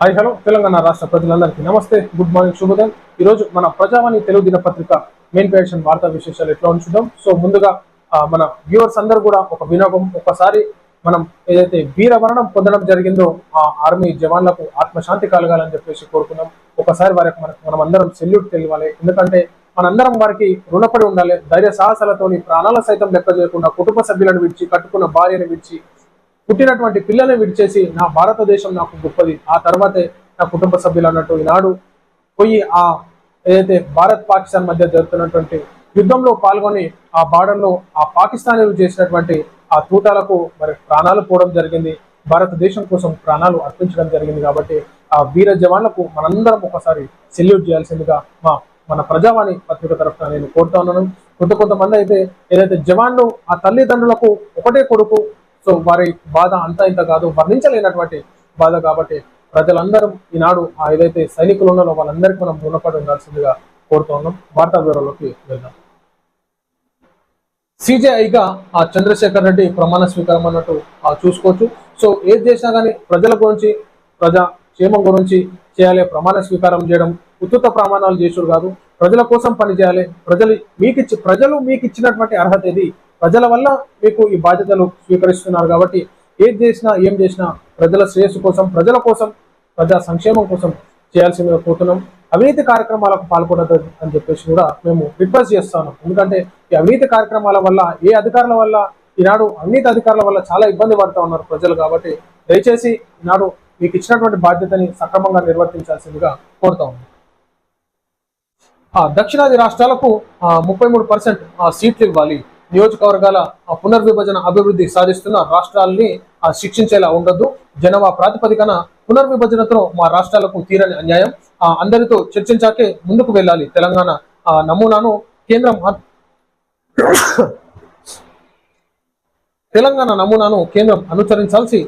Hi hello Telangana రాష్ట్ర ప్రజలందరికీ నమస్తే గుడ్ మార్నింగ్ శుభోదయం. ఈ రోజు మన ప్రజావాణి తెలుగు దినపత్రిక మెయిన్ పేషన్ వార్తా విశేషాలు ఎట్లా ఉంచుదాం సో ముందుగా మన వ్యూవర్స్ అందరూ కూడా ఒక వినోగం ఒకసారి మనం ఏదైతే వీరమరణం పొందడం జరిగిందో ఆ ఆర్మీ జవాన్లకు ఆత్మశాంతి కలగాలని చెప్పేసి కోరుకున్నాం ఒకసారి వారికి మనకు మనం అందరం సెల్యూట్ తెలియాలి. ఎందుకంటే మనందరం వారికి రుణపడి ఉండాలి. ధైర్య సాహసాలతోని ప్రాణాల సైతం లెక్క చేయకుండా కుటుంబ సభ్యులను విడిచి కట్టుకున్న భార్యను విడిచి పుట్టినటువంటి పిల్లల్ని విడిచేసి నా భారతదేశం నాకు గొప్పది. ఆ తర్వాతే నా కుటుంబ సభ్యులు అన్నట్టు ఈనాడు పోయి ఆ ఏదైతే భారత్ పాకిస్తాన్ మధ్య జరుగుతున్నటువంటి యుద్ధంలో పాల్గొని ఆ బార్డర్లో ఆ పాకిస్తాన్ చేసినటువంటి ఆ తూటాలకు మరి ప్రాణాలు పోవడం జరిగింది. భారతదేశం కోసం ప్రాణాలు అర్పించడం జరిగింది కాబట్టి ఆ వీర జవాన్లకు మనందరం ఒకసారి సెల్యూట్ చేయాల్సిందిగా మా మన ప్రజావాణి పత్రిక తరఫున నేను కోరుతా ఉన్నాను. కొంత కొంతమంది అయితే ఏదైతే జవాన్లు ఆ తల్లిదండ్రులకు ఒకటే కొడుకు సో వారి బాధ అంతా ఇంత కాదు. వర్ణించలేనటువంటి బాధ కాబట్టి ప్రజలందరూ ఈనాడు ఆ ఏదైతే సైనికులు ఉన్నారో వాళ్ళందరికీ మనం రుణపడి ఉండాల్సిందిగా కోరుతున్నాం వార్తా వివరాల్లోకి వెళ్దాం. సిజేఐగా ఆ చంద్రశేఖర్ రెడ్డి ప్రమాణ స్వీకారం అన్నట్టు చూసుకోవచ్చు. సో ఏది చేసినా కానీ ప్రజల గురించి ప్రజా క్షేమం గురించి చేయాలి ప్రమాణ స్వీకారం చేయడం ఉత్తుత ప్రమాణాలు చేసుడు కాదు. ప్రజల కోసం పనిచేయాలి. ప్రజలు మీకు ఇచ్చి ప్రజలు మీకు ఇచ్చినటువంటి అర్హత ఇది ప్రజల వల్ల మీకు ఈ బాధ్యతలు స్వీకరిస్తున్నారు కాబట్టి ఏది చేసినా ఏం చేసినా ప్రజల శ్రేయస్సు కోసం ప్రజల కోసం ప్రజా సంక్షేమం కోసం చేయాల్సిందిగా కోరుతున్నాం. అవినీతి కార్యక్రమాలకు పాల్పడదు అని చెప్పేసి కూడా మేము రిక్వెస్ట్ చేస్తాను ఎందుకంటే ఈ అవినీతి కార్యక్రమాల వల్ల ఏ అధికారుల వల్ల ఈనాడు అవినీతి అధికారుల వల్ల చాలా ఇబ్బంది పడుతూ ఉన్నారు ప్రజలు కాబట్టి దయచేసి ఈనాడు మీకు ఇచ్చినటువంటి బాధ్యతని సక్రమంగా నిర్వర్తించాల్సిందిగా కోరుతా ఉన్నాం. ఆ దక్షిణాది రాష్ట్రాలకు ముప్పై మూడు పర్సెంట్ సీట్లు ఇవ్వాలి. నియోజకవర్గాల పునర్విభజన అభివృద్ధి సాధిస్తున్న రాష్ట్రాలని శిక్షించేలా ఉండదు జనాభా ప్రాతిపదికన పునర్విభజనతో మా రాష్ట్రాలకు తీరని అన్యాయం. ఆ, అందరితో చర్చించాకే ముందుకు వెళ్ళాలి తెలంగాణ. ఆ, నమూనాను కేంద్రం తెలంగాణ నమూనాను కేంద్రం అనుసరించాల్సి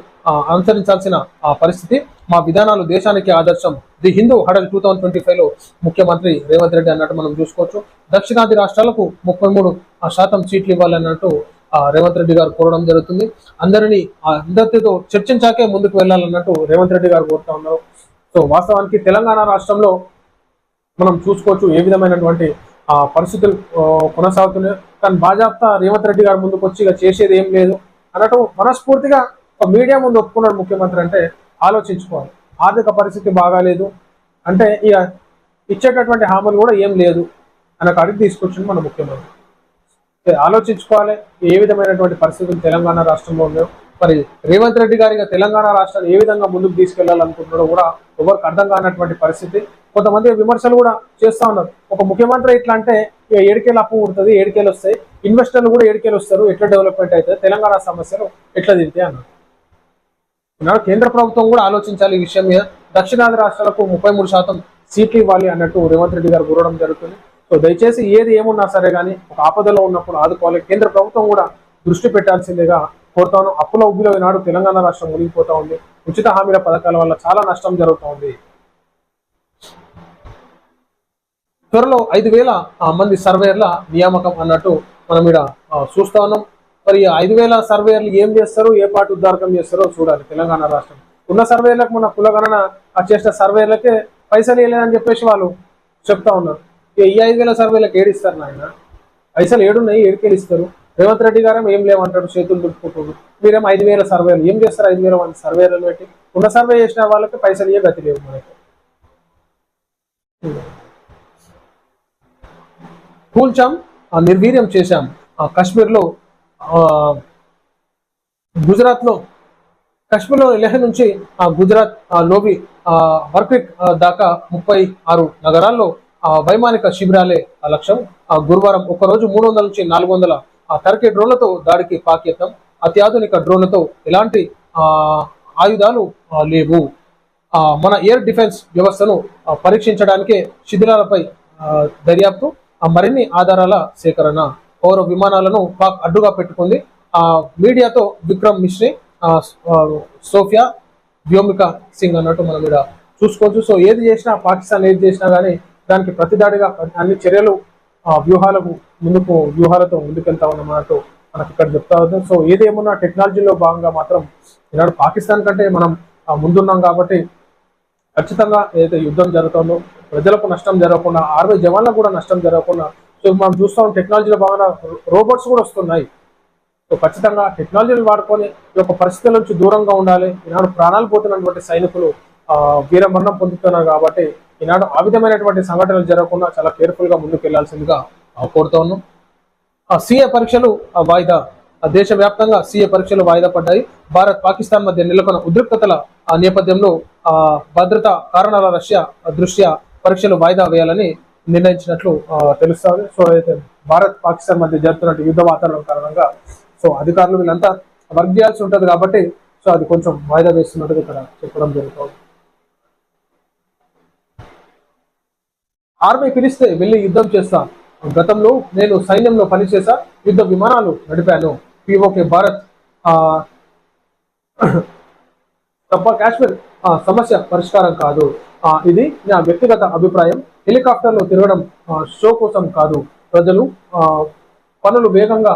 అనుసరించాల్సిన ఆ, పరిస్థితి మా విధానాలు దేశానికి ఆదర్శం. The Hindu huddle two thousand twenty ఫైవ్లో ముఖ్యమంత్రి రేవంత్ రెడ్డి అన్నట్టు మనం చూసుకోవచ్చు. దక్షిణాది రాష్ట్రాలకు ముప్పై మూడు శాతం సీట్లు ఇవ్వాలన్నట్టు రేవంత్ రెడ్డి గారు కోరడం జరుగుతుంది. అందరినీ ఆ, అందరితో చర్చించాకే ముందుకు వెళ్ళాలన్నట్టు రేవంత్ రెడ్డి గారు కోరుతా ఉన్నారు. సో వాస్తవానికి తెలంగాణ రాష్ట్రంలో మనం చూసుకోవచ్చు ఏ విధమైనటువంటి ఆ, పరిస్థితులు కొనసాగుతున్నాయి. కానీ బాజాప్తా రేవంత్ రెడ్డి గారు ముందుకు వచ్చి ఇక చేసేది ఏం లేదు. అన్నట్టు మనస్ఫూర్తిగా మీడియా ముందు ఒప్పుకున్నాడు ముఖ్యమంత్రి అంటే ఆలోచించుకోవాలి. ఆర్థిక పరిస్థితి బాగాలేదు. అంటే ఇక ఇచ్చేటటువంటి హామీలు కూడా ఏం లేదు అన్న కాడికి తీసుకొచ్చింది మన ముఖ్యమంత్రి. ఆలోచించుకోవాలి. ఏ విధమైనటువంటి పరిస్థితులు తెలంగాణ రాష్ట్రంలో ఉన్నాయో మరి రేవంత్ రెడ్డి గారి తెలంగాణ రాష్ట్రాన్ని ఏ విధంగా ముందుకు తీసుకెళ్ళాలనుకుంటున్నాడో కూడా ఎవరికి అర్థం కానటువంటి పరిస్థితి. కొంతమంది విమర్శలు కూడా చేస్తూ ఉన్నారు. ఒక ముఖ్యమంత్రి ఎట్లా అంటే ఇక ఏడికేలు అప్పు ఉంటుంది ఏడికేలు వస్తాయి. ఇన్వెస్టర్లు కూడా ఏడికేలు వస్తారు. ఎట్లా డెవలప్మెంట్ అవుతుంది తెలంగాణ సమస్యలు ఎట్లా తిరిగితే అన్నారు. కేంద్ర ప్రభుత్వం కూడా ఆలోచించాలి ఈ విషయం మీద. దక్షిణాది రాష్ట్రాలకు ముప్పై మూడు శాతం సీట్లు ఇవ్వాలి అన్నట్టు రేవంత్ రెడ్డి గారు కోరడం జరుగుతుంది. సో దయచేసి ఏది ఏమున్నా సరే కానీ ఒక ఆపదలో ఉన్నప్పుడు ఆదుకోవాలి. కేంద్ర ప్రభుత్వం కూడా దృష్టి పెట్టాల్సిందిగా కోరుతాను. అప్పుల ఉబ్బిలో ఈనాడు తెలంగాణ రాష్ట్రం మునిగిపోతా ఉంది. ఉచిత హామీల పథకాల వల్ల చాలా నష్టం జరుగుతూ ఉంది. త్వరలో ఐదు వేల మంది సర్వేర్ల నియామకం అన్నట్టు మనం ఇక్కడ చూస్తా ఉన్నాం. మరి ఐదు వేల సర్వేయర్లు ఏం చేస్తారు? ఏ పాటు ఉద్దారకం చేస్తారో చూడాలి తెలంగాణ రాష్ట్రం. ఉన్న సర్వేయర్లకు మన కులగణన ఆ చేసిన సర్వేలకే పైసలు వేయలేదని చెప్పేసి వాళ్ళు చెప్తా ఉన్నారు. ఇక ఈ ఐదు వేల సర్వేలకు ఏడిస్తారు నాయన? పైసలు ఏడున్నాయి ఏడుకెళ్ళి ఇస్తారు రేవంత్ రెడ్డి గారేమో ఏం లేవంటాడు చేతులు దుట్టుకుంటాడు మీరేమో ఐదు వేల సర్వేలు ఏం చేస్తారు? ఐదు వేల మంది సర్వేలు పెట్టి ఉన్న సర్వే చేసిన వాళ్ళకి పైసలు ఏ గతి లేవు మనకి. కూల్చాం ఆ, నిర్వీర్యం చేశాం. ఆ, కాశ్మీర్లో గుజరాత్లో కశ్మీర్లో లెహ్ నుంచి ఆ, గుజరాత్ ఆ, లోబి ఆ, దాకా ముప్పై ఆరు నగరాల్లో వైమానిక శిబిరాలే లక్ష్యం. ఆ, గురువారం ఒకరోజు మూడు వందల నుంచి నాలుగు వందల ఆ, టర్కీ డ్రోన్లతో దాడికి పాక్ అత్యాధునిక డ్రోన్లతో ఎలాంటి ఆ, ఆయుధాలు లేవు. ఆ, మన ఎయిర్ డిఫెన్స్ వ్యవస్థను పరీక్షించడానికే శిథిలాలపై దర్యాప్తు. మరిన్ని ఆధారాల సేకరణ పౌర విమానాలను పాక్ అడ్డుగా పెట్టుకుంది. ఆ మీడియాతో విక్రమ్ మిశ్రీ సోఫియా వ్యోమిక సింగ్ అన్నట్టు మనం ఇక్కడ చూసుకోవచ్చు. సో ఏది చేసినా పాకిస్తాన్ ఏది చేసినా కానీ దానికి ప్రతిదాడిగా అన్ని చర్యలు ఆ, వ్యూహాలకు ముందుకు వ్యూహాలతో ముందుకెళ్తా ఉన్నమాట మనకి ఇక్కడ చెప్తా ఉంది సో ఏదేమన్నా టెక్నాలజీలో భాగంగా మాత్రం ఈనాడు పాకిస్తాన్ కంటే మనం ముందున్నాం కాబట్టి ఖచ్చితంగా ఏదైతే యుద్ధం జరుగుతుందో ప్రజలకు నష్టం జరగకుండా ఆర్మీ జవాన్లకు కూడా నష్టం జరగకుండా సో మనం చూస్తాం టెక్నాలజీలో బాగా రోబోట్స్ కూడా వస్తున్నాయి. సో ఖచ్చితంగా టెక్నాలజీని వాడుకొని ఈ యొక్క పరిస్థితుల నుంచి దూరంగా ఉండాలి. ఈనాడు ప్రాణాలు పోతున్నటువంటి సైనికులు వీరమరణం పొందుతున్నారు కాబట్టి ఈనాడు ఆ విధమైనటువంటి సంఘటనలు జరగకుండా చాలా కేర్ఫుల్గా ముందుకెళ్ళాల్సిందిగా ముందుకు వెళ్ళాల్సిందిగా ఆ, కోరుతా ఉన్నాం. సీఏ పరీక్షలు ఆ, వాయిదా. ఆ, దేశవ్యాప్తంగా సీఏ పరీక్షలు వాయిదా పడ్డాయి. భారత్ పాకిస్తాన్ మధ్య నెలకొన్న ఉద్రిక్తతల ఆ, నేపథ్యంలో భద్రతా కారణాల రష్యా దృష్ట్యా పరీక్షలు వాయిదా వేయాలని నిర్ణయించినట్లు తెలుస్తుంది. సో అయితే భారత్ పాకిస్తాన్ మధ్య జరుగుతున్న యుద్ధ వాతావరణం కారణంగా సో అధికారులు వీళ్ళంతా వర్క్ చేయాల్సి ఉంటుంది కాబట్టి సో అది కొంచెం వాయిదా వేస్తున్నట్టుగా ఇక్కడ చెప్పడం జరుగుతుంది. ఆర్మీ పిలిస్తే వెళ్ళి యుద్ధం చేస్తా. గతంలో నేను సైన్యంలో పనిచేసా యుద్ధ విమానాలు నడిపాను. పిఓకే భారత్ ఆ, తప్ప కాశ్మీర్ ఆ, సమస్య పరిష్కారం కాదు. ఇది నా వ్యక్తిగత అభిప్రాయం. హెలికాప్టర్లో తిరగడం షో కోసం కాదు. ప్రజలు పనులు వేగంగా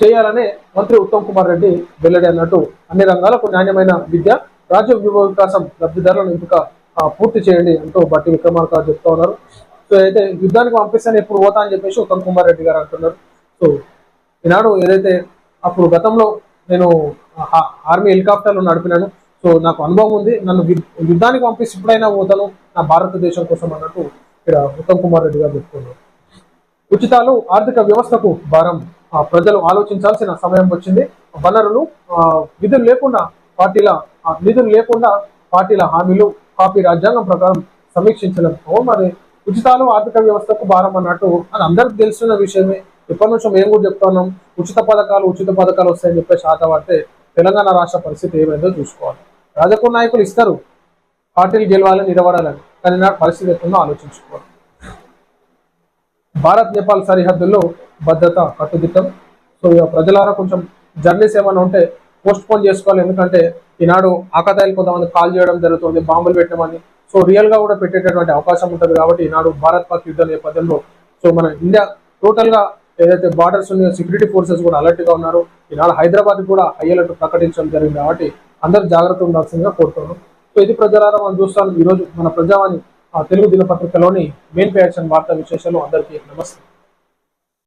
చేయాలనే మంత్రి ఉత్తమ్ కుమార్ రెడ్డి వెల్లడి అన్నట్టు అన్ని రంగాలకు నాణ్యమైన విద్య రాజ్య వికాసం లబ్ధిదారులను ఎంపిక పూర్తి చేయండి అంటూ బట్టి విక్రమార్క చెప్తా ఉన్నారు. సో అయితే యుద్ధానికి పంపిస్తాను ఎప్పుడు పోతా అని చెప్పేసి ఉత్తమ్ కుమార్ రెడ్డి గారు అంటున్నారు. సో ఈనాడు ఏదైతే అప్పుడు గతంలో నేను ఆర్మీ హెలికాప్టర్లు నడిపినాను. సో నాకు అనుభవం ఉంది. నన్ను యుద్ధానికి పంపిస్తే ఇప్పుడైనా పోతాను. నా భారతదేశం కోసం అన్నట్టు ఇక్కడ ఉత్తమ్ కుమార్ రెడ్డి గారు చెప్తున్నారు. ఉచితాలు ఆర్థిక వ్యవస్థకు భారం. ఆ, ప్రజలు ఆలోచించాల్సిన సమయం వచ్చింది. వనరులు విధులు లేకుండా పార్టీల నిధులు లేకుండా పార్టీల హామీలు కాపీ రాజ్యాంగం ప్రకారం సమీక్షించడం అవును మరి ఉచితాలు ఆర్థిక వ్యవస్థకు భారం అన్నట్టు అని అందరికి తెలిసిన విషయమే. ఎప్పటి నుంచి మేము కూడా చెప్తున్నాం ఉచిత పథకాలు ఉచిత పథకాలు వస్తాయని చెప్పేసి ఆట పడితే తెలంగాణ రాష్ట్ర పరిస్థితి ఏమైందో చూసుకోవాలి. రాజకీయ నాయకులు ఇస్తారు. పార్టీలు గెలవాలని నిలబడాలని. కానీ నా పరిస్థితి ఎట్లుందో ఆలోచించుకోవాలి భారత్ నేపాల్ సరిహద్దుల్లో భద్రత కట్టుదిట్టం. సో ఇక ప్రజలారా కొంచెం జర్నీస్ ఏమైనా ఉంటే పోస్ట్ పోన్ చేసుకోవాలి. ఎందుకంటే ఈనాడు ఆకతాయిలు కొంతమంది కాల్ చేయడం జరుగుతుంది బాంబులు పెట్టమని. సో రియల్గా కూడా పెట్టేటటువంటి అవకాశం ఉంటుంది కాబట్టి ఈనాడు భారత్ పాక్ యుద్ధ నేపథ్యంలో. సో మన ఇండియా టోటల్గా ఏదైతే బార్డర్స్ ఉన్నాయో సెక్యూరిటీ ఫోర్సెస్ కూడా అలర్ట్గా ఉన్నారు. ఈనాడు హైదరాబాద్ కూడా హై అలర్ట్ ప్రకటించడం జరిగింది కాబట్టి అందరూ జాగ్రత్త ఉండాల్సిందిగా కోరుతున్నాను. సో ఇది ప్రజలారా మనం చూస్తాను ఈరోజు మన ప్రజావాణి ఆ తెలుగు దినపత్రికలోని మెయిన్ పేర్చిన వార్తా విశేషాలు అందరికీ నమస్తే.